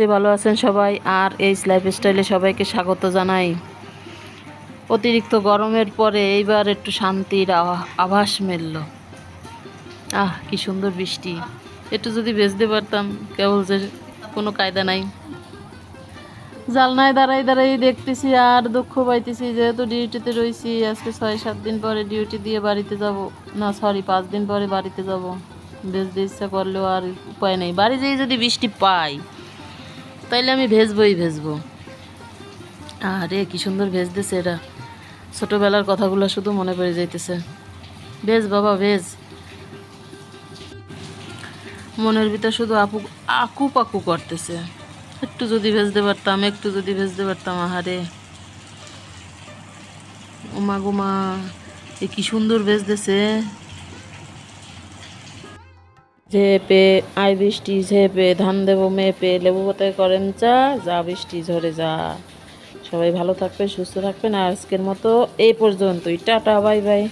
তে ভালো আছেন সবাই, আর এই লাইফ স্টাইলে সবাইকে স্বাগত জানাই। অতিরিক্ত গরমের পরে এইবার একটু শান্তির আভা- আভাস মিলল। আহ, কি সুন্দর বৃষ্টি। একটু যদি বেচতে পারতাম, কেবল যে কোনো কায়দা নাই। জালনায় দাঁড়াই দাঁড়াই দেখতেছি আর দুঃখ পাইতেছি, যেহেতু ডিউটিতে রয়েছি আজকে ছয় সাত দিন পরে ডিউটি দিয়ে বাড়িতে যাব। না সরি পাঁচ দিন পরে বাড়িতে যাব। বেচতে ইচ্ছা করলেও আর উপায় নেই। বাড়ি যেয়ে যদি বৃষ্টি পাই তাইলে আমি ভেজবই ভেজবো। আরে, কি সুন্দর ভেজতেছে এরা। ছোটবেলার কথাগুলো শুধু মনে পড়ে যাইতেছে। ভেজ বাবা, ভেজ। মনের ভিতর শুধু আপু, আকু পাকু করতেছে। একটু যদি ভেজতে পারতাম, একটু যদি ভেজতে পারতাম, আহারে। উমা গুমা এ কি সুন্দর ভেজতেছে। ঝেপে আই বৃষ্টি ঝেপে, ধান দেবো মেপে, লেবু পাতায় করেন চা, যা বৃষ্টি ঝরে যা। সবাই ভালো থাকবে সুস্থ থাকবেন আজকের মতো এই পর্যন্তই। Tata, bye bye.